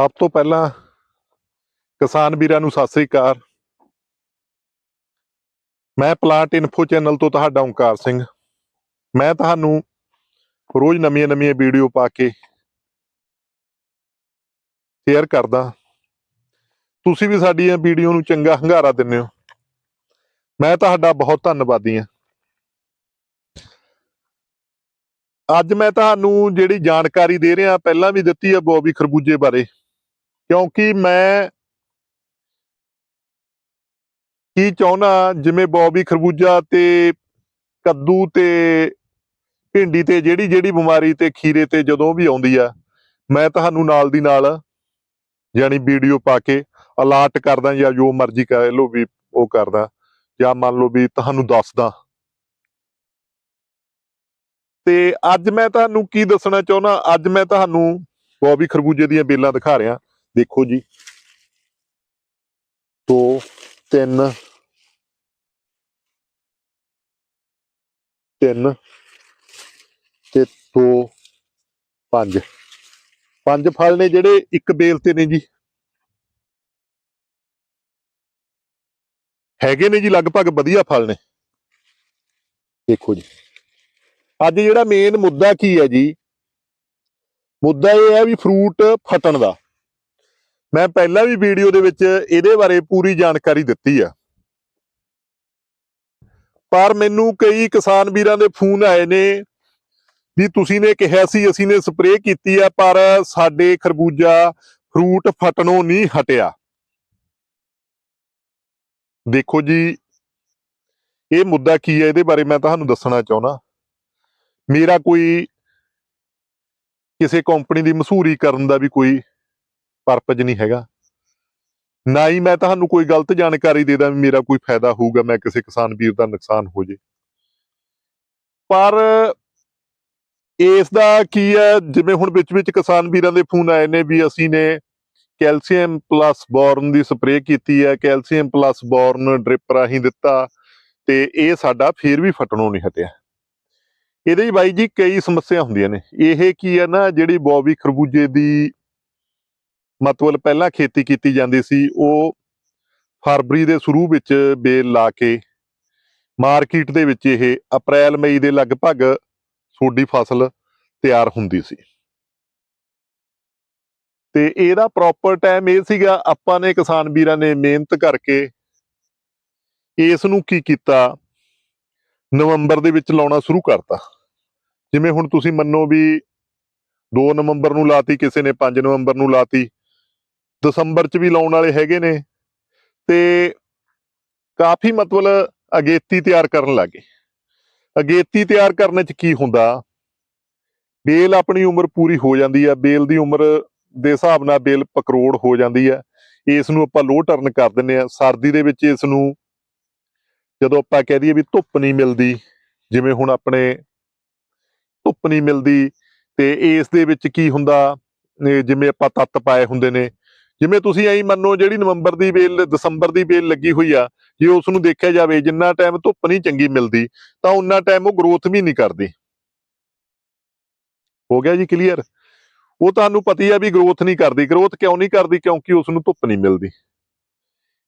ਸਭ ਤੋਂ ਪਹਿਲਾਂ ਕਿਸਾਨ ਵੀਰਾਂ ਨੂੰ ਸਤਿ ਸ੍ਰੀ ਅਕਾਲ। ਮੈਂ ਪਲਾਂਟ ਇਨਫੋ ਚੈਨਲ ਤੋਂ ਤੁਹਾਡਾ ਓਂਕਾਰ ਸਿੰਘ। ਮੈਂ ਤੁਹਾਨੂੰ ਰੋਜ਼ ਨਵੀਆਂ-ਨਵੀਆਂ ਵੀਡੀਓ ਪਾ ਕੇ ਸ਼ੇਅਰ ਕਰਦਾ। ਤੁਸੀਂ ਵੀ ਸਾਡੀਆਂ ਵੀਡੀਓ ਨੂੰ ਚੰਗਾ ਹੰਗਾਰਾ ਦਿੰਦੇ ਹੋ। ਮੈਂ ਤੁਹਾਡਾ ਬਹੁਤ ਧੰਨਵਾਦੀ ਹਾਂ। ਅੱਜ ਮੈਂ ਤੁਹਾਨੂੰ ਜਿਹੜੀ ਜਾਣਕਾਰੀ ਦੇ ਰਿਹਾ, ਪਹਿਲਾਂ ਵੀ ਦਿੱਤੀ ਹੈ ਬੋਬੀ ਖਰਬੂਜੇ ਬਾਰੇ। ਕਿਉਂਕਿ ਮੈਂ ਕੀ ਚਾਹੁੰਦਾ ਜਿਵੇਂ ਬੋਬੀ ਖਰਬੂਜਾ ਤੇ ਕੱਦੂ ਤੇ ਭਿੰਡੀ ਤੇ ਜਿਹੜੀ ਜਿਹੜੀ ਬਿਮਾਰੀ ਤੇ ਖੀਰੇ ਤੇ ਜਦੋਂ ਵੀ ਆਉਂਦੀ ਆ, ਮੈਂ ਤੁਹਾਨੂੰ ਨਾਲ ਦੀ ਨਾਲ ਯਾਨੀ ਵੀਡੀਓ ਪਾ ਕੇ ਅਲਰਟ ਕਰਦਾ ਜਾਂ ਜੋ ਮਰਜ਼ੀ ਕਹਿ ਲਓ ਵੀ ਉਹ ਕਰਦਾ, ਜਾਂ ਮੰਨ ਲਓ ਵੀ ਤੁਹਾਨੂੰ ਦੱਸਦਾ। ਤੇ ਅੱਜ ਮੈਂ ਤੁਹਾਨੂੰ ਕੀ ਦੱਸਣਾ ਚਾਹੁੰਦਾ, ਅੱਜ ਮੈਂ ਤੁਹਾਨੂੰ ਬੋਬੀ ਖਰਬੂਜੇ ਦੀਆਂ ਬੇਲਾਂ ਦਿਖਾ ਰਿਹਾ। ਦੇਖੋ ਜੀ। 2 3 3 ਤੇ 2 5 ਪੰਜ ਫਲ ਨੇ ਜਿਹੜੇ ਇੱਕ ਬੇਲ ਤੇ ਨੇ ਜੀ। ਹੈਗੇ ਨੇ ਜੀ, ਲਗਭਗ ਵਧੀਆ ਫਲ ਨੇ। ਦੇਖੋ ਜੀ। ਅੱਜ ਜਿਹੜਾ ਮੇਨ ਮੁੱਦਾ ਕੀ ਹੈ ਜੀ? ਮੁੱਦਾ ਇਹ ਹੈ ਵੀ ਫਰੂਟ ਫਟਣ ਦਾ। ਮੈਂ ਪਹਿਲਾਂ ਵੀ ਵੀਡੀਓ ਦੇ ਵਿੱਚ ਇਹਦੇ ਬਾਰੇ ਪੂਰੀ ਜਾਣਕਾਰੀ ਦਿੱਤੀ ਆ। ਪਰ ਮੈਨੂੰ ਕਈ ਕਿਸਾਨ ਵੀਰਾਂ ਦੇ ਫੋਨ ਆਏ ਨੇ ਵੀ ਤੁਸੀਂ ਨੇ ਕਿਹਾ ਸੀ, ਅਸੀਂ ਨੇ ਸਪਰੇਅ ਕੀਤੀ ਆ, ਪਰ ਸਾਡੇ ਖਰਬੂਜਾ ਫਰੂਟ ਫਟਣੋਂ ਨਹੀਂ ਹਟਿਆ। ਦੇਖੋ ਜੀ, ਇਹ ਮੁੱਦਾ ਕੀ ਹੈ ਇਹਦੇ ਬਾਰੇ ਮੈਂ ਤੁਹਾਨੂੰ ਦੱਸਣਾ ਚਾਹੁੰਦਾ। ਮੇਰਾ ਕੋਈ ਕਿਸੇ ਕੰਪਨੀ ਦੀ ਮਸ਼ਹੂਰੀ ਕਰਨ ਦਾ ਵੀ ਕੋਈ ਪਰਪਸ ਨਹੀਂ ਹੈਗਾ। ਨਾ ਹੀ ਮੈਂ ਤੁਹਾਨੂੰ ਕੋਈ ਗਲਤ ਜਾਣਕਾਰੀ ਦੇ ਦਾਂ ਮੇਰਾ ਕੋਈ ਫਾਇਦਾ ਹੋਊਗਾ, ਮੈਂ ਕਿਸੇ ਕਿਸਾਨ ਵੀਰ ਦਾ ਨੁਕਸਾਨ ਹੋ ਜੇ। ਪਰ ਇਸ ਦਾ ਕੀ ਹੈ, ਜਿਵੇਂ ਹੁਣ ਵਿੱਚ ਵਿੱਚ ਕਿਸਾਨ ਵੀਰਾਂ ਦੇ ਫੋਨ ਆਏ ਨੇ ਵੀ ਅਸੀਂ ਨੇ ਕੈਲਸ਼ੀਅਮ ਪਲੱਸ ਬੋਰਨ ਦੀ ਸਪਰੇਅ ਕੀਤੀ ਹੈ, ਕੈਲਸ਼ੀਅਮ ਪਲੱਸ ਬੋਰਨ ਡ੍ਰਿਪ ਰਾਹੀਂ ਦਿੱਤਾ ਤੇ ਇਹ ਸਾਡਾ ਫੇਰ ਵੀ ਫਟਣੋਂ ਨਹੀਂ ਹਟਿਆ। ਇਹਦੇ ਹੀ ਬਾਈ ਜੀ ਕਈ ਸਮੱਸਿਆ ਹੁੰਦੀਆਂ ਨੇ। ਇਹ ਕੀ ਹੈ ਨਾ, ਜਿਹੜੀ ਬੋਬੀ ਖਰਬੂਜੇ ਦੀ ਮਤਲਬ ਪਹਿਲਾਂ ਖੇਤੀ ਕੀਤੀ ਜਾਂਦੀ ਸੀ, ਉਹ ਫਰਵਰੀ ਦੇ ਸ਼ੁਰੂ ਵਿੱਚ ਬੇਲ ਲਾ ਕੇ ਮਾਰਕੀਟ ਦੇ ਵਿੱਚ ਇਹ ਅਪ੍ਰੈਲ, ਮਈ ਦੇ ਲਗਭਗ ਸੋਡੀ ਫਸਲ ਤਿਆਰ ਹੁੰਦੀ ਸੀ। ਤੇ ਇਹਦਾ ਪ੍ਰੋਪਰ ਟਾਈਮ ਇਹ ਸੀਗਾ, ਆਪਾਂ ਨੇ ਕਿਸਾਨ ਵੀਰਾਂ ਨੇ ਮਿਹਨਤ ਕਰਕੇ ਇਸ ਨੂੰ ਕੀ ਕੀਤਾ? ਨਵੰਬਰ ਦੇ ਵਿੱਚ ਲਾਉਣਾ ਸ਼ੁਰੂ ਕਰਤਾ। ਜਿਵੇਂ ਹੁਣ ਤੁਸੀਂ ਮੰਨੋ ਵੀ 2 ਨਵੰਬਰ ਨੂੰ ਲਾਤੀ, ਕਿਸੇ ਨੇ 5 ਨਵੰਬਰ ਨੂੰ ਲਾਤੀ ਦਸੰਬਰ 'ਚ ਵੀ ਲਾਉਣ ਵਾਲੇ ਹੈਗੇ ਨੇ ਤੇ ਕਾਫੀ ਮਤਲਬ ਅਗੇਤੀ ਤਿਆਰ ਕਰਨ ਲੱਗੇ ਅਗੇਤੀ ਤਿਆਰ ਕਰਨ 'ਚ ਕੀ ਹੁੰਦਾ? ਬੇਲ ਆਪਣੀ ਉਮਰ ਪੂਰੀ ਹੋ ਜਾਂਦੀ ਆ, ਬੇਲ ਦੀ ਉਮਰ ਦੇ ਹਿਸਾਬ ਨਾਲ ਬੇਲ ਪਕਰੋੜ ਹੋ ਜਾਂਦੀ ਆ। ਇਸ ਨੂੰ ਆਪਾਂ ਲੋ ਟਰਨ ਕਰ ਦਿੰਨੇ ਆ। ਸਰਦੀ ਦੇ ਵਿੱਚ ਇਸ ਨੂੰ ਜਦੋਂ ਆਪਾਂ ਕਹਿ ਦਈਏ ਵੀ ਧੁੱਪ ਨਹੀਂ ਮਿਲਦੀ, ਜਿਵੇਂ ਹੁਣ ਆਪਣੇ ਧੁੱਪ ਨਹੀਂ ਮਿਲਦੀ ਤੇ ਇਸ ਦੇ ਵਿੱਚ ਕੀ ਹੁੰਦਾ? ਜਿਵੇਂ ਆਪਾਂ ਤੱਤ ਪਾਏ ਹੁੰਦੇ ਨੇ ਜਿਵੇਂ ਤੁਸੀਂ ਐਂ ਮੰਨੋ ਜਿਹੜੀ ਨਵੰਬਰ ਦੀ ਵੇਲ, ਦਸੰਬਰ ਦੀ ਵੇਲ ਲੱਗੀ ਹੋਈ ਆ, ਜੇ ਉਸ ਨੂੰ ਦੇਖਿਆ ਜਾਵੇ ਜਿੰਨਾ ਟਾਈਮ ਧੁੱਪ ਨਹੀਂ ਚੰਗੀ ਮਿਲਦੀ, ਤਾਂ ਉਨਾ ਟਾਈਮ ਉਹ ਗਰੋਥ ਵੀ ਨਹੀਂ ਕਰਦੀ। ਹੋ ਗਿਆ ਜੀ ਕਲੀਅਰ ਉਹ ਤੁਹਾਨੂੰ ਪਤੀ ਆ ਵੀ ਗਰੋਥ ਨਹੀਂ ਕਰਦੀ। ਗਰੋਥ ਕਿਉਂ ਨਹੀਂ ਕਰਦੀ? ਕਿਉਂਕਿ ਉਸ ਨੂੰ ਧੁੱਪ ਨਹੀਂ ਮਿਲਦੀ।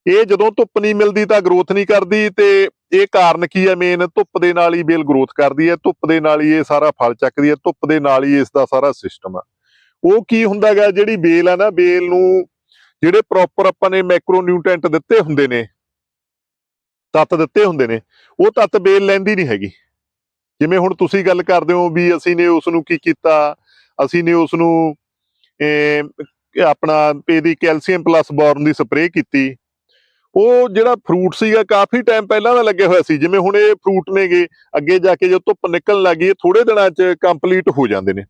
ਇਹ ਜਦੋਂ ਧੁੱਪ ਨਹੀਂ ਮਿਲਦੀ ਤਾਂ ਗਰੋਥ ਨਹੀਂ ਕਰਦੀ ਤੇ ਇਹ ਕਾਰਨ ਕੀ ਹੈ ਮੇਨ ਧੁੱਪ ਦੇ ਨਾਲ ਹੀ ਬੇਲ ਗਰੋਥ ਕਰਦੀ ਹੈ, ਧੁੱਪ ਦੇ ਨਾਲ ਹੀ ਇਹ ਸਾਰਾ ਫਲ ਚੱਕਦੀ ਹੈ, ਧੁੱਪ ਦੇ ਨਾਲ ਹੀ ਇਸ ਦਾ ਸਾਰਾ ਸਿਸਟਮ ਆ। ਉਹ ਕੀ ਹੁੰਦਾਗਾ ਜਿਹੜੀ ਬੇਲ ਆ ਨਾ ਬੇਲ ਨੂੰ ਜਿਹੜੇ ਪ੍ਰੋਪਰ ਆਪਾਂ ਨੇ ਮੈਕਰੋ ਨਿਊਟ੍ਰੈਂਟ ਦਿੱਤੇ ਹੁੰਦੇ ਨੇ, ਤੱਤ ਦਿੱਤੇ ਹੁੰਦੇ ਨੇ, ਉਹ ਤੱਤ ਬੇਲ ਲੈਂਦੀ ਨਹੀਂ ਹੈਗੀ। ਜਿਵੇਂ ਹੁਣ ਤੁਸੀਂ ਗੱਲ ਕਰਦੇ ਹੋ ਵੀ ਅਸੀਂ ਨੇ ਉਸ ਨੂੰ ਕੀ ਕੀਤਾ, ਅਸੀਂ ਨੇ ਉਸ ਨੂੰ ਆਪਣਾ ਇਹਦੀ ਕੈਲਸ਼ੀਅਮ ਪਲੱਸ ਬੋਰਨ ਦੀ ਸਪਰੇਅ ਕੀਤੀ। ਉਹ ਜਿਹੜਾ ਫਰੂਟ ਸੀਗਾ ਕਾਫੀ ਟਾਈਮ ਪਹਿਲਾਂ ਦਾ ਲੱਗਿਆ ਹੋਇਆ ਸੀ, ਜਿਵੇਂ ਹੁਣ ਇਹ ਫਰੂਟ ਨੇਗੇ, ਅੱਗੇ ਜਾ ਕੇ ਜਦੋਂ ਧੁੱਪ ਨਿਕਲਣ ਲੱਗੀ ਇਹ ਥੋੜੇ ਦਿਨਾਂ 'ਚ ਕੰਪਲੀਟ ਹੋ ਜਾਂਦੇ ਨੇ।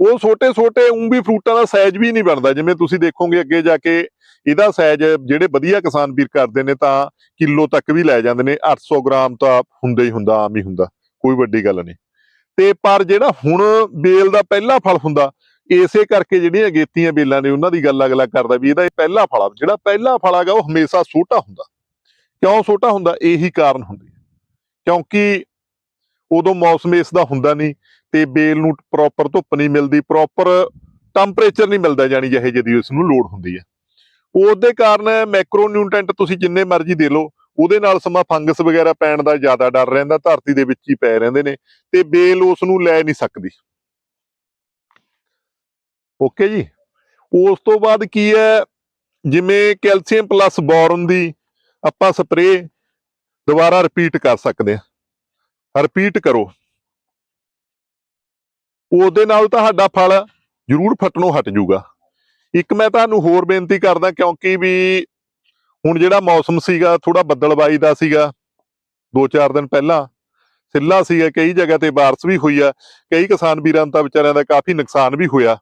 ਉਹ ਛੋਟੇ ਛੋਟੇ ਉਂ ਵੀ ਫਰੂਟਾਂ ਦਾ ਸਾਈਜ਼ ਵੀ ਨਹੀਂ ਬਣਦਾ। ਜਿਵੇਂ ਤੁਸੀਂ ਦੇਖੋਗੇ ਅੱਗੇ ਜਾ ਕੇ ਇਹਦਾ ਸਾਈਜ਼ ਜਿਹੜੇ ਵਧੀਆ ਕਿਸਾਨ ਵੀਰ ਕਰਦੇ ਨੇ ਤਾਂ ਕਿਲੋ ਤੱਕ ਵੀ ਲੈ ਜਾਂਦੇ ਨੇ। 800 ਗ੍ਰਾਮ ਤਾਂ ਹੁੰਦਾ ਹੀ ਹੁੰਦਾ, ਆਮ ਹੀ ਹੁੰਦਾ। ਕੋਈ ਵੱਡੀ ਗੱਲ ਨਹੀਂ। ਤੇ ਪਰ ਜਿਹੜਾ ਹੁਣ ਬੇਲ ਦਾ ਪਹਿਲਾ ਫਲ ਹੁੰਦਾ, ਇਸੇ ਕਰਕੇ ਜਿਹੜੀਆਂ ਅਗੇਤੀਆਂ ਬੇਲਾਂ ਨੇ ਉਹਨਾਂ ਦੀ ਗੱਲ ਅਗਲਾ ਕਰਦਾ ਵੀ ਇਹਦਾ ਇਹ ਪਹਿਲਾ ਫਲ ਆ। ਜਿਹੜਾ ਪਹਿਲਾ ਫਲ ਹੈਗਾ, ਉਹ ਹਮੇਸ਼ਾ ਛੋਟਾ ਹੁੰਦਾ। ਕਿਉਂ ਛੋਟਾ ਹੁੰਦਾ? ਇਹੀ ਕਾਰਨ ਹੁੰਦੀ ਕਿਉਂਕਿ ਉਦੋਂ ਮੌਸਮ ਇਸ ਦਾ ਹੁੰਦਾ ਨਹੀਂ ਤੇ ਬੇਲ ਨੂੰ ਪ੍ਰੋਪਰ ਧੁੱਪ ਨਹੀਂ ਮਿਲਦੀ ਪ੍ਰੋਪਰ ਟੈਂਪਰੇਚਰ ਨਹੀਂ ਮਿਲਦਾ ਜਾਨੀ ਜਿਹੇ ਜਿਹਦੀ ਉਸ ਨੂੰ ਲੋੜ ਹੁੰਦੀ ਹੈ। ਉਹਦੇ ਕਾਰਨ ਮੈਕਰੋ ਨਿਊਟ੍ਰੈਂਟ ਤੁਸੀਂ ਜਿੰਨੇ ਮਰਜ਼ੀ ਦੇ ਲਓ, ਉਹਦੇ ਨਾਲ ਸਮਾਂ ਫੰਗਸ ਵਗੈਰਾ ਪੈਣ ਦਾ ਜ਼ਿਆਦਾ ਡਰ ਰਹਿੰਦਾ, ਧਰਤੀ ਦੇ ਵਿੱਚ ਹੀ ਪੈ ਰਹਿੰਦੇ ਨੇ ਤੇ ਬੇਲ ਉਸ ਨੂੰ ਲੈ ਨਹੀਂ ਸਕਦੀ। ਓਕੇ ਜੀ। ਉਸ ਤੋਂ ਬਾਅਦ ਕੀ ਹੈ? ਜਿਵੇਂ ਕੈਲਸ਼ੀਅਮ ਪਲੱਸ ਬੋਰਨ ਦੀ ਆਪਾਂ ਸਪਰੇਅ ਦੁਬਾਰਾ ਰਿਪੀਟ ਕਰ ਸਕਦੇ ਹਾਂ। ਰਿਪੀਟ ਕਰੋ। ਉਹਦੇ ਨਾਲ ਤੁਹਾਡਾ ਫਲ ਜ਼ਰੂਰ ਫਟਣੋਂ ਹਟ ਜਾਊਗਾ। ਇੱਕ ਮੈਂ ਤੁਹਾਨੂੰ ਹੋਰ ਬੇਨਤੀ ਕਰਦਾ, ਕਿਉਂਕਿ ਵੀ ਹੁਣ ਜਿਹੜਾ ਮੌਸਮ ਸੀਗਾ ਥੋੜਾ ਬੱਦਲਬਾਈ ਦਾ ਸੀਗਾ 2-4 ਦਿਨ ਪਹਿਲਾਂ, ਸਿੱਲਾ ਸੀਗਾ, ਕਈ ਜਗ੍ਹਾ ਤੇ ਬਾਰਿਸ਼ ਵੀ ਹੋਈ ਆ, ਕਈ ਕਿਸਾਨ ਵੀਰਾਂ ਦਾ ਵਿਚਾਰਿਆਂ ਦਾ ਕਾਫੀ ਨੁਕਸਾਨ ਵੀ ਹੋਇਆ।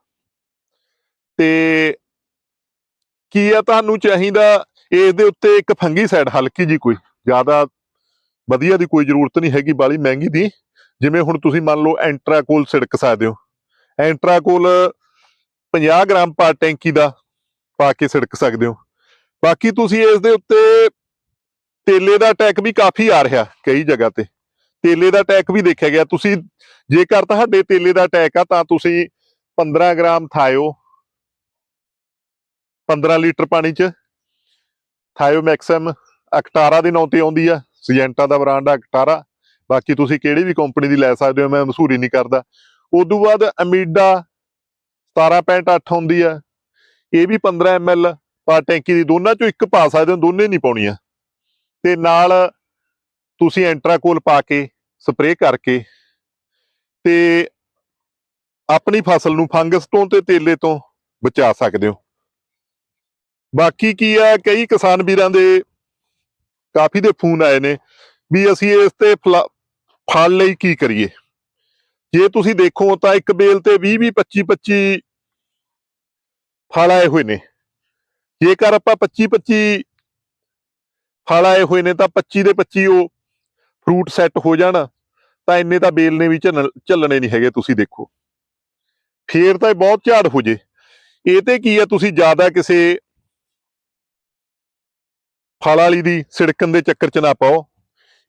ਤੇ ਕੀ ਆ, ਤੁਹਾਨੂੰ ਚਾਹੀਦਾ ਇਸ ਦੇ ਉੱਤੇ ਇੱਕ ਫੰਗੀ ਸਾਈਡ ਹਲਕੀ ਜੀ ਕੋਈ, ਜ਼ਿਆਦਾ ਵਧੀਆ ਦੀ ਕੋਈ ਜ਼ਰੂਰਤ ਨਹੀਂ ਹੈਗੀ ਬਾਲੀ ਮਹਿੰਗੀ ਦੀ। ਜਿਵੇਂ ਹੁਣ ਤੁਸੀਂ ਮੰਨ ਲਓ ਐਂਟਰਾਕੋਲ ਛਿੜਕ ਸਕਦੇ ਹੋ। ਐਂਟਰਾਕੋਲ 50 ਗ੍ਰਾਮ ਪਰ ਟੈਂਕੀ ਦਾ ਪਾ ਕੇ ਛਿੜਕ ਸਕਦੇ ਹੋ। ਬਾਕੀ ਤੁਸੀਂ ਇਸ ਦੇ ਉੱਤੇ ਤੇਲੇ ਦਾ ਅਟੈਕ ਵੀ ਕਾਫੀ ਆ ਰਿਹਾ ਕਈ ਜਗ੍ਹਾ ਤੇ। ਤੇਲੇ ਦਾ ਅਟੈਕ ਵੀ ਦੇਖਿਆ ਗਿਆ। ਤੁਸੀਂ ਜੇਕਰ ਤੁਹਾਡੇ ਤੇਲੇ ਦਾ ਅਟੈਕ ਆ ਤਾਂ ਤੁਸੀਂ 15 ਗ੍ਰਾਮ ਥਾਇਓ। 15 ਲੀਟਰ ਪਾਣੀ ਚ। ਥਾਇਓ ਮੈਕਸਮ ਅਕਟਾਰਾ ਦੇ ਨਾਂ ਤੇ ਆਉਂਦੀ ਆ। ਸੀਜੈਂਟਾ ਦਾ ਬ੍ਰਾਂਡ ਆ ਅਕਟਾਰਾ ਬਾਕੀ ਤੁਸੀਂ ਕਿਹੜੀ ਵੀ ਕੰਪਨੀ ਦੀ ਲੈ ਸਕਦੇ ਹੋ, ਮੈਂ ਮਸ਼ਹੂਰੀ ਨਹੀਂ ਕਰਦਾ। ਉਦੋਂ ਬਾਅਦ ਅਮੀਡਾ 17.8 ਹੁੰਦੀ ਆ। ਇਹ ਵੀ 15 ml ਪਰ ਟੈਂਕੀ ਦੀ ਦੋਨਾਂ ਚੋਂ ਇੱਕ ਪਾ ਸਕਦੇ ਹੋ, ਦੋਨੇ ਨਹੀਂ ਪਾਉਣੀਆਂ। ਤੇ ਨਾਲ ਤੁਸੀਂ ਐਂਟਰਾਕੋਲ ਪਾ ਕੇ ਸਪਰੇਅ ਕਰਕੇ ਤੇ ਆਪਣੀ ਫਸਲ ਨੂੰ ਫੰਗਸ ਤੋਂ ਤੇ ਤੇਲੇ ਤੋਂ ਬਚਾ ਸਕਦੇ ਹੋ। ਬਾਕੀ ਕੀ ਆ, ਕਈ ਕਿਸਾਨ ਵੀਰਾਂ ਦੇ ਕਾਫੀ ਦੇ ਫੋਨ ਆਏ ਨੇ ਵੀ ਅਸੀਂ ਇਸ ਤੇ ਫਲਾ- ਫਲ ਲਈ ਕੀ ਕਰੀਏ? ਜੇ ਤੁਸੀਂ ਦੇਖੋ ਤਾਂ ਇੱਕ ਬੇਲ ਤੇ 20 20 25 25 ਫਲ ਆਏ ਹੋਏ ਨੇ। ਜੇਕਰ ਆਪਾਂ 25 25 ਫਲ ਆਏ ਹੋਏ ਨੇ ਤਾਂ 25 ਦੇ 25 ਉਹ ਫਰੂਟ ਸੈੱਟ ਹੋ ਜਾਣ, ਤਾਂ ਇੰਨੇ ਤਾਂ ਬੇਲ ਨੇ ਵੀ ਝੱਲਣ- ਝੱਲਣੇ ਨਹੀਂ ਹੈਗੇ ਤੁਸੀਂ ਦੇਖੋ। ਫੇਰ ਤਾਂ ਇਹ ਬਹੁਤ ਝਾੜ ਹੋ ਜੇ। ਇਹ ਤੇ ਕੀ ਆ, ਤੁਸੀਂ ਜ਼ਿਆਦਾ ਕਿਸੇ ਫਲ ਵਾਲੀ ਦੀ ਸਿੜਕਣ ਦੇ ਚੱਕਰ 'ਚ ਨਾ ਪਾਓ।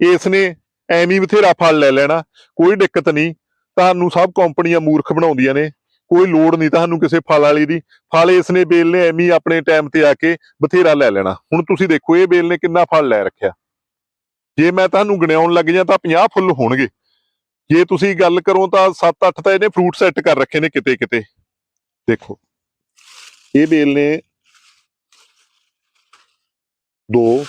ਇਸ ਨੇ ਐਵੇਂ ਬਥੇਰਾ ਫਲ ਲੈ ਲੈਣਾ, ਕੋਈ ਦਿੱਕਤ ਨਹੀਂ। ਤੁਹਾਨੂੰ ਸਭ ਕੰਪਨੀਆਂ ਮੂਰਖ ਬਣਾਉਂਦੀਆਂ ਨੇ, ਕੋਈ ਲੋੜ ਨਹੀਂ ਤੁਹਾਨੂੰ ਕਿਸੇ ਫਲ ਵਾਲੀ ਦੀ। ਫਲ ਇਸ ਨੇ ਬੇਲ ਨੇ ਐਵੇਂ ਆਪਣੇ ਟਾਈਮ ਤੇ ਆ ਕੇ ਬਥੇਰਾ ਲੈ ਲੈਣਾ। ਹੁਣ ਤੁਸੀਂ ਦੇਖੋ, ਇਹ ਬੇਲ ਨੇ ਕਿੰਨਾ ਫਲ ਲੈ ਰੱਖਿਆ। ਜੇ ਮੈਂ ਤੁਹਾਨੂੰ ਗਿਣਾਉਣ ਲੱਗ ਜਾਂ ਤਾਂ 50 ਫੁੱਲ ਹੋਣਗੇ। ਜੇ ਤੁਸੀਂ ਗੱਲ ਕਰੋ ਤਾਂ 7-8 ਤਾਂ ਇਹਨੇ ਫਰੂਟ ਸੈੱਟ ਕਰ ਰੱਖੇ ਨੇ ਕਿਤੇ ਕਿਤੇ ਦੇਖੋ, ਇਹ ਬੇਲ ਨੇ ਦੋ।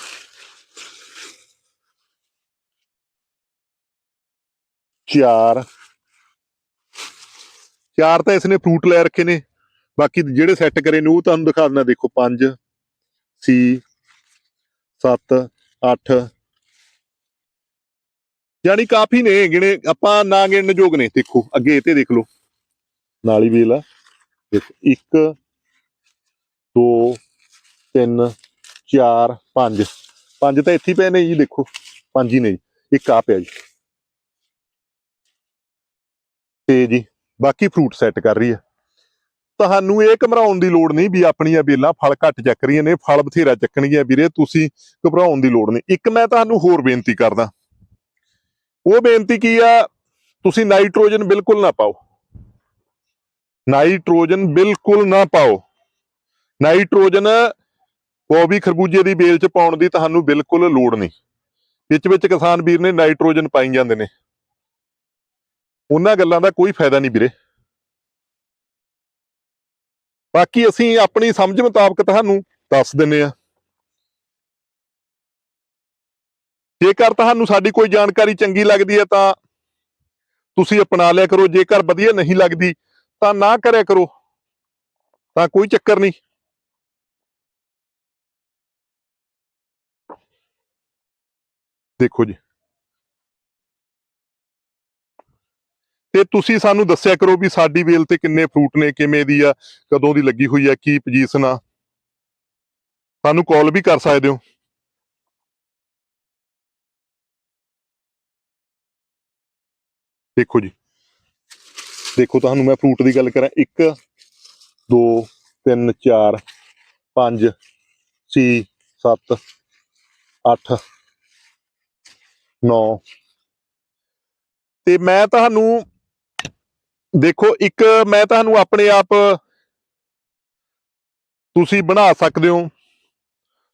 ਚਾਰ। ਚਾਰ ਤਾਂ ਇਸਨੇ ਫਰੂਟ ਲੈ ਰੱਖੇ ਨੇ। ਬਾਕੀ ਜਿਹੜੇ ਸੈੱਟ ਕਰੇ ਨੇ ਉਹ ਤੁਹਾਨੂੰ ਦਿਖਾ ਦਿੰਦਾ, ਦੇਖੋ 5 ਸੀ 7 8 ਯਾਨੀ ਕਾਫੀ ਨੇ, ਗਿਣੇ ਆਪਾਂ ਨਾ ਗਿਣਨ ਯੋਗ ਨੇ, ਦੇਖੋ, ਅੱਗੇ ਇਹ ਤੇ ਦੇਖ ਲਓ। ਨਾਲ ਹੀ ਵੇਲ ਆ ਦੇਖੋ 1 2 3 4 5 ਪੰਜ ਤਾਂ ਇੱਥੇ ਪਏ ਨੇ ਜੀ, ਦੇਖੋ। ਪੰਜ ਹੀ ਨੇ ਜੀ। ਇੱਕ ਆ ਪਿਆ ਜੀ। ਤੇ ਜੀ, ਬਾਕੀ ਫਰੂਟ ਸੈੱਟ ਕਰ ਰਹੀ ਹੈ ਤੁਹਾਨੂੰ ਇਹ ਘਬਰਾਉਣ ਦੀ ਲੋੜ ਨਹੀਂ ਵੀ ਆਪਣੀਆਂ ਬੇਲਾਂ ਫਲ ਘੱਟ ਚੱਕ ਰਹੀਆਂ ਨੇ, ਫਲ ਬਥੇਰਾ ਚੱਕਣਗੀਆਂ ਵੀਰੇ, ਤੁਸੀਂ ਘਬਰਾਉਣ ਦੀ ਲੋੜ ਨਹੀਂ। ਇੱਕ ਮੈਂ ਤੁਹਾਨੂੰ ਹੋਰ ਬੇਨਤੀ ਕਰਦਾ। ਉਹ ਬੇਨਤੀ ਕੀ ਆ? ਤੁਸੀਂ ਨਾਈਟ੍ਰੋਜਨ ਬਿਲਕੁਲ ਨਾ ਪਾਓ। ਨਾਈਟ੍ਰੋਜਨ ਬਿਲਕੁਲ ਨਾ ਪਾਓ। ਨਾਈਟ੍ਰੋਜਨ ਉਹ ਖਰਬੂਜੇ ਦੀ ਬੇਲ ਚ ਪਾਉਣ ਦੀ ਤੁਹਾਨੂੰ ਬਿਲਕੁਲ ਲੋੜ ਨਹੀਂ। ਵਿੱਚ ਵਿੱਚ ਕਿਸਾਨ ਵੀਰ ਨੇ ਨਾਈਟ੍ਰੋਜਨ ਪਾਈ ਜਾਂਦੇ ਨੇ। ਉਹਨਾਂ ਗੱਲਾਂ ਦਾ ਕੋਈ ਫਾਇਦਾ ਨਹੀਂ ਵੀਰੇ। ਬਾਕੀ ਅਸੀਂ ਆਪਣੀ ਸਮਝ ਮੁਤਾਬਕ ਤੁਹਾਨੂੰ ਦੱਸ ਦਿੰਨੇ ਆ ਜੇਕਰ ਤੁਹਾਨੂੰ ਸਾਡੀ ਕੋਈ ਜਾਣਕਾਰੀ ਚੰਗੀ ਲੱਗਦੀ ਹੈ ਤਾਂ ਤੁਸੀਂ ਅਪਣਾ ਲਿਆ ਕਰੋ। ਜੇਕਰ ਵਧੀਆ ਨਹੀਂ ਲੱਗਦੀ ਤਾਂ ਨਾ ਕਰਿਆ ਕਰੋ। ਤਾਂ ਕੋਈ ਚੱਕਰ ਨਹੀਂ। ਦੇਖੋ ਜੀ। ਤੇ ਤੁਸੀਂ ਸਾਨੂੰ ਦੱਸਿਆ ਕਰੋ ਵੀ ਸਾਡੀ ਵੇਲ ਤੇ ਕਿੰਨੇ ਫਰੂਟ ਨੇ, ਕਿਵੇਂ ਦੀ ਆ, ਕਦੋਂ ਦੀ ਲੱਗੀ ਹੋਈ ਆ, ਕੀ ਪੋਜੀਸ਼ਨ ਆ। ਸਾਨੂੰ ਕਾਲ ਵੀ ਕਰ ਸਕਦੇ ਹੋ। ਦੇਖੋ ਜੀ। ਦੇਖੋ ਤੁਹਾਨੂੰ ਮੈਂ ਫਰੂਟ ਦੀ ਗੱਲ ਕਰਾਂ। 1 2 3 4 5 6 7 8 9 ਤੇ ਮੈਂ ਤੁਹਾਨੂੰ, ਦੇਖੋ ਇੱਕ ਮੈਂ ਤੁਹਾਨੂੰ ਆਪਣੇ ਆਪ ਤੁਸੀਂ ਬਣਾ ਸਕਦੇ ਹੋ,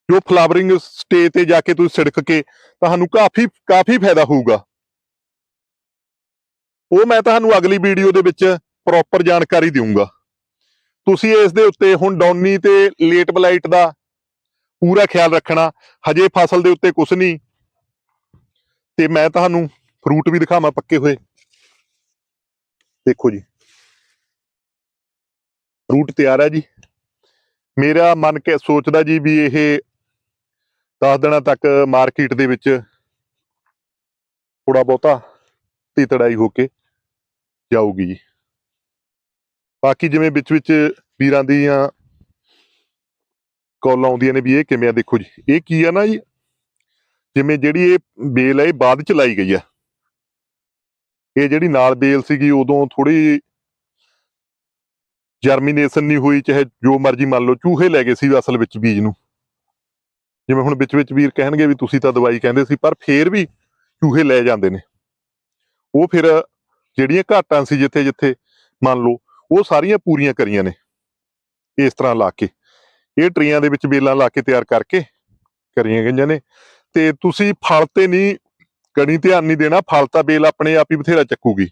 ਜੋ ਫਲਾਵਰਿੰਗ ਸਟੇਜ ਤੇ ਜਾ ਕੇ ਤੁਸੀਂ ਛਿੜਕ ਕੇ ਤੁਹਾਨੂੰ ਕਾਫੀ ਕਾਫੀ ਫਾਇਦਾ ਹੋਊਗਾ। ਉਹ ਮੈਂ ਤੁਹਾਨੂੰ ਅਗਲੀ ਵੀਡੀਓ ਦੇ ਵਿੱਚ ਪ੍ਰੋਪਰ ਜਾਣਕਾਰੀ ਦੇਵਾਂਗਾ ਤੁਸੀਂ ਇਸ ਦੇ ਉੱਤੇ ਹੁਣ ਡੌਨੀ ਤੇ ਲੇਟ ਬਲਾਈਟ ਦਾ ਪੂਰਾ ਖਿਆਲ ਰੱਖਣਾ, ਹਜੇ ਫਸਲ ਦੇ ਉੱਤੇ ਕੁਝ ਨਹੀਂ। ਤੇ ਮੈਂ ਤੁਹਾਨੂੰ ਫਰੂਟ ਵੀ ਦਿਖਾਵਾਂ ਪੱਕੇ ਹੋਏ। ਦੇਖੋ ਜੀ। ਫਰੂਟ ਤਿਆਰ ਹੈ ਜੀ। ਮੇਰਾ ਮਨ ਕੇ ਸੋਚਦਾ ਜੀ ਵੀ ਇਹ 10 ਦਿਨਾਂ ਤੱਕ ਮਾਰਕੀਟ ਦੇ ਵਿੱਚ ਥੋੜਾ ਬਹੁਤਾ ਤੜਾਈ ਹੋ ਕੇ ਜਾਊਗੀ ਜੀ। ਬਾਕੀ ਜਿਵੇਂ ਵਿੱਚ ਵਿੱਚ ਵੀਰਾਂ ਦੀਆਂ ਕਾਲਾਂ ਆਉਂਦੀਆਂ ਨੇ ਵੀ ਇਹ ਕਿਵੇਂ ਆ, ਦੇਖੋ ਜੀ। ਇਹ ਕੀ ਆ ਨਾ ਜੀ ਜਿਵੇਂ ਜਿਹੜੀ ਇਹ ਬੇਲ ਹੈ, ਇਹ ਬਾਅਦ ਚ ਲਾਈ ਗਈ ਆ ਇਹ ਜਿਹੜੀ ਨਾਲ ਬੇਲ ਸੀਗੀ, ਉਦੋਂ ਥੋੜੀ ਜਰਮੀਨੇਸ਼ਨ ਨਹੀਂ ਹੋਈ, ਚਾਹੇ ਜੋ ਮਰਜ਼ੀ ਮੰਨ ਲਓ, ਚੂਹੇ ਲੈ ਗਏ ਸੀ ਅਸਲ ਵਿੱਚ ਬੀਜ ਨੂੰ। ਜਿਵੇਂ ਹੁਣ ਵਿੱਚ ਵਿੱਚ ਵੀਰ ਕਹਿਣਗੇ ਵੀ ਤੁਸੀਂ ਤਾਂ ਦਵਾਈ ਕਹਿੰਦੇ ਸੀ, ਪਰ ਫੇਰ ਵੀ ਚੂਹੇ ਲੈ ਜਾਂਦੇ ਨੇ। ਉਹ ਫਿਰ ਜਿਹੜੀਆਂ ਘਾਟਾਂ ਸੀ ਜਿੱਥੇ ਜਿੱਥੇ ਮੰਨ ਲਓ, ਉਹ ਸਾਰੀਆਂ ਪੂਰੀਆਂ ਕਰੀਆਂ ਨੇ, ਇਸ ਤਰ੍ਹਾਂ ਲਾ ਕੇ। ਇਹ ਟਰੀਆਂ ਦੇ ਵਿੱਚ ਬੇਲਾਂ ਲਾ ਕੇ ਤਿਆਰ ਕਰਕੇ ਕਰੀਆਂ ਗਈਆਂ ਨੇ। ਤੇ ਤੁਸੀਂ ਫਲ ਤੇ ਨਹੀਂ, ਕਣੀ ਧਿਆਨ ਨਹੀਂ ਦੇਣਾ, ਫਲ ਤਾਂ ਬੇਲ ਆਪਣੇ ਆਪ ਹੀ ਬਥੇਰਾ ਚੱਕੂਗੀ।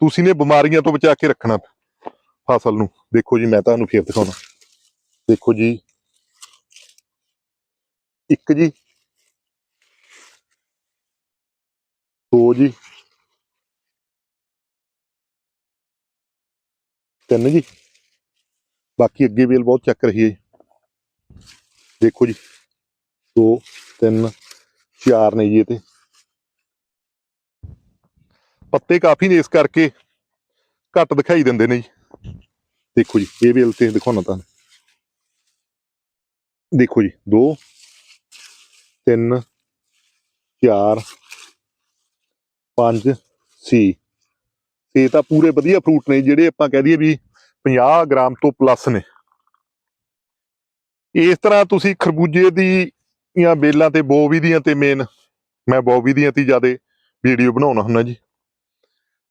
ਤੁਸੀਂ ਨੇ ਬਿਮਾਰੀਆਂ ਤੋਂ ਬਚਾ ਕੇ ਰੱਖਣਾ ਫਸਲ ਨੂੰ। ਦੇਖੋ ਜੀ, ਮੈਂ ਤੁਹਾਨੂੰ ਫੇਰ ਦਿਖਾਉਣਾ। ਦੇਖੋ ਜੀ। ਇੱਕ ਜੀ। ਦੋ ਜੀ। ਤਿੰਨ ਜੀ। ਬਾਕੀ ਅੱਗੇ ਵੇਲ ਬਹੁਤ ਚੱਕ ਰਹੀ ਹੈ ਦੇਖੋ ਜੀ, ਦੋ, ਤਿੰਨ, ਚਾਰ ਨੇ ਜੀ ਇਹ ਤੇ। ਪੱਤੇ ਕਾਫੀ ਨੇ ਇਸ ਕਰਕੇ, ਘੱਟ ਦਿਖਾਈ ਦਿੰਦੇ ਨੇ ਜੀ। ਦੇਖੋ ਜੀ, ਇਹ ਵੇਲ ਤੇ ਦਿਖਾਉਣਾ ਤਾਂ ਦੇਖੋ ਜੀ, ਦੋ, ਤਿੰਨ, ਚਾਰ, ਪੰਜ ਸੀ ਇਹ ਤਾਂ ਪੂਰੇ ਵਧੀਆ ਫਰੂਟ ਨੇ ਜਿਹੜੇ ਆਪਾਂ ਕਹਿ ਦਈਏ ਵੀ 50 ਗ੍ਰਾਮ ਤੋਂ ਪਲੱਸ ਨੇ। ਇਸ ਤਰ੍ਹਾਂ ਤੁਸੀਂ ਖਰਬੂਜੇ ਦੀ ਜਾਂ ਬੇਲਾਂ ਤੇ ਬੋਬੀ ਦੀਆਂ ਤੇ ਮੇਨ ਮੈਂ ਬੋਬੀ ਦੀਆਂ ਤੇ ਜ਼ਿਆਦਾ ਵੀਡੀਓ ਬਣਾਉਣਾ ਹੁੰਦਾ ਜੀ।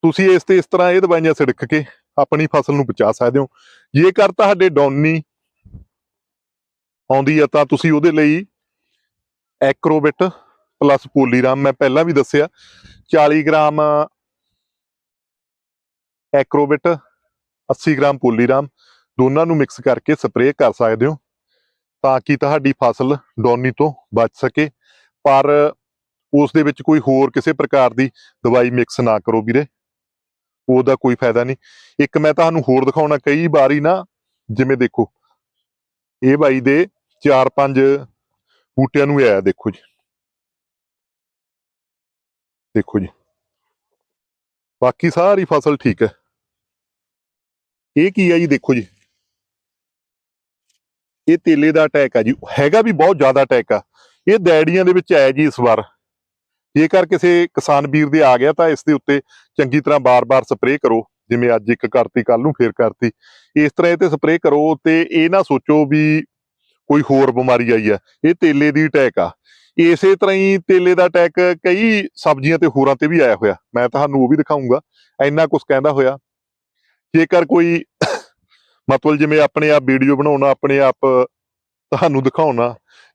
ਤੁਸੀਂ ਇਸ ਤੇ ਇਸ ਤਰ੍ਹਾਂ ਇਹ ਦਵਾਈਆਂ ਛਿੜਕ ਕੇ ਆਪਣੀ ਫਸਲ ਨੂੰ ਬਚਾ ਸਕਦੇ ਹੋ। ਜੇਕਰ ਤੁਹਾਡੇ ਡੌਨੀ ਆਉਂਦੀ ਆ ਤਾਂ ਤੁਸੀਂ ਉਹਦੇ ਲਈ ਐਕਰੋਬਿਟ ਪਲੱਸ ਪੋਲੀਰਾਮ, ਮੈਂ ਪਹਿਲਾਂ ਵੀ ਦੱਸਿਆ 40 ਗ੍ਰਾਮ ਐਕਰੋਬਿਟ 80 ਗ੍ਰਾਮ ਪੋਲੀਰਾਮ, ਦੋਨਾਂ ਨੂੰ ਮਿਕਸ ਕਰਕੇ ਸਪਰੇਅ ਕਰ ਸਕਦੇ ਹੋ। ਤਾਂ ਕਿ ਤੁਹਾਡੀ ਫਸਲ ਡੌਨੀ ਤੋਂ ਬਚ ਸਕੇ। ਪਰ ਉਸ ਦੇ ਵਿੱਚ ਕੋਈ ਹੋਰ ਕਿਸੇ ਪ੍ਰਕਾਰ ਦੀ ਦਵਾਈ ਮਿਕਸ ਨਾ ਕਰੋ ਵੀਰੇ। ਉਹਦਾ ਕੋਈ ਫਾਇਦਾ ਨਹੀਂ। ਇੱਕ ਮੈਂ ਤੁਹਾਨੂੰ ਹੋਰ ਦਿਖਾਉਣਾ, ਕਈ ਵਾਰੀ ਨਾ, ਜਿਵੇਂ ਦੇਖੋ, ਇਹ ਬਾਈ ਦੇ 4-5 ਬੂਟਿਆਂ ਨੂੰ ਆਇਆ, ਦੇਖੋ ਜੀ। ਦੇਖੋ ਜੀ। ਬਾਕੀ ਸਾਰੀ ਫਸਲ ਠੀਕ ਹੈ। ਇਹ ਕੀ ਹੈ ਜੀ, ਦੇਖੋ ਜੀ। ਇਹ ਤੇਲੇ ਦਾ ਅਟੈਕ ਆ ਜੀ। ਹੈਗਾ ਵੀ ਬਹੁਤ ਜ਼ਿਆਦਾ ਅਟੈਕ ਆ। ਇਹ ਦੈੜੀਆਂ ਦੇ ਵਿੱਚ ਆਇਆ ਜੀ ਇਸ ਵਾਰ। ਜੇਕਰ ਕਿਸੇ ਕਿਸਾਨ ਵੀਰ ਦੇ ਆ ਗਿਆ ਤਾਂ ਇਸ ਦੇ ਉੱਤੇ ਚੰਗੀ ਤਰ੍ਹਾਂ ਬਾਰ-ਬਾਰ ਸਪਰੇਅ ਕਰੋ। ਜਿਵੇਂ ਅੱਜ ਇੱਕ ਕਰਤੀ ਕੱਲ ਨੂੰ ਫੇਰ ਕਰਤੀ। ਇਸ ਤਰ੍ਹਾਂ ਇਹ ਤੇ ਸਪਰੇਅ ਕਰੋ ਤੇ ਇਹ ਨਾ ਸੋਚੋ ਵੀ ਕੋਈ ਹੋਰ ਬਿਮਾਰੀ ਆਈ ਆ। ਇਹ ਤੇਲੇ ਦੀ ਅਟੈਕ ਆ। ਇਸੇ ਤਰ੍ਹਾਂ ਹੀ ਤੇਲੇ ਦਾ ਅਟੈਕ ਕਈ ਸਬਜ਼ੀਆਂ ਤੇ ਹੋਰਾਂ ਤੇ ਵੀ ਆਇਆ ਹੋਇਆ। ਮੈਂ ਤੁਹਾਨੂੰ ਉਹ ਵੀ ਦਿਖਾਉਂਗਾ ਇੰਨਾ ਕੁਝ ਕਹਿੰਦਾ ਹੋਇਆ। ਜੇਕਰ ਕੋਈ ਮਤਲਬ ਜਿਵੇਂ ਆਪਣੇ ਆਪ ਵੀਡੀਓ ਬਣਾਉਣਾ, ਆਪਣੇ ਆਪ ਤੁਹਾਨੂੰ ਦਿਖਾਉਣਾ,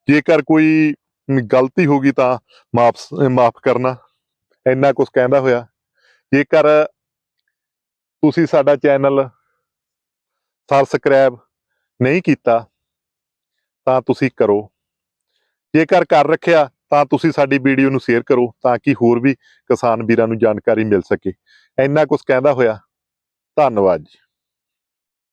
ਜੇਕਰ ਕੋਈ ਗਲਤੀ ਹੋ ਗਈ ਤਾਂ ਮਾਫ ਮਾਫ ਕਰਨਾ, ਇੰਨਾ ਕੁਝ ਕਹਿੰਦਾ ਹੋਇਆ। ਜੇਕਰ ਤੁਸੀਂ ਸਾਡਾ ਚੈਨਲ ਸਬਸਕ੍ਰਾਈਬ ਨਹੀਂ ਕੀਤਾ, ਤਾਂ ਤੁਸੀਂ ਕਰੋ। ਜੇਕਰ ਕਰ ਰੱਖਿਆ, ਤਾਂ ਤੁਸੀਂ ਸਾਡੀ ਵੀਡੀਓ ਨੂੰ ਸ਼ੇਅਰ ਕਰੋ, ਤਾਂ ਕਿ ਹੋਰ ਵੀ ਕਿਸਾਨ ਵੀਰਾਂ ਨੂੰ ਜਾਣਕਾਰੀ ਮਿਲ ਸਕੇ। ਇੰਨਾ ਕੁਝ ਕਹਿੰਦਾ ਹੋਇਆ। ਧੰਨਵਾਦ ਜੀ।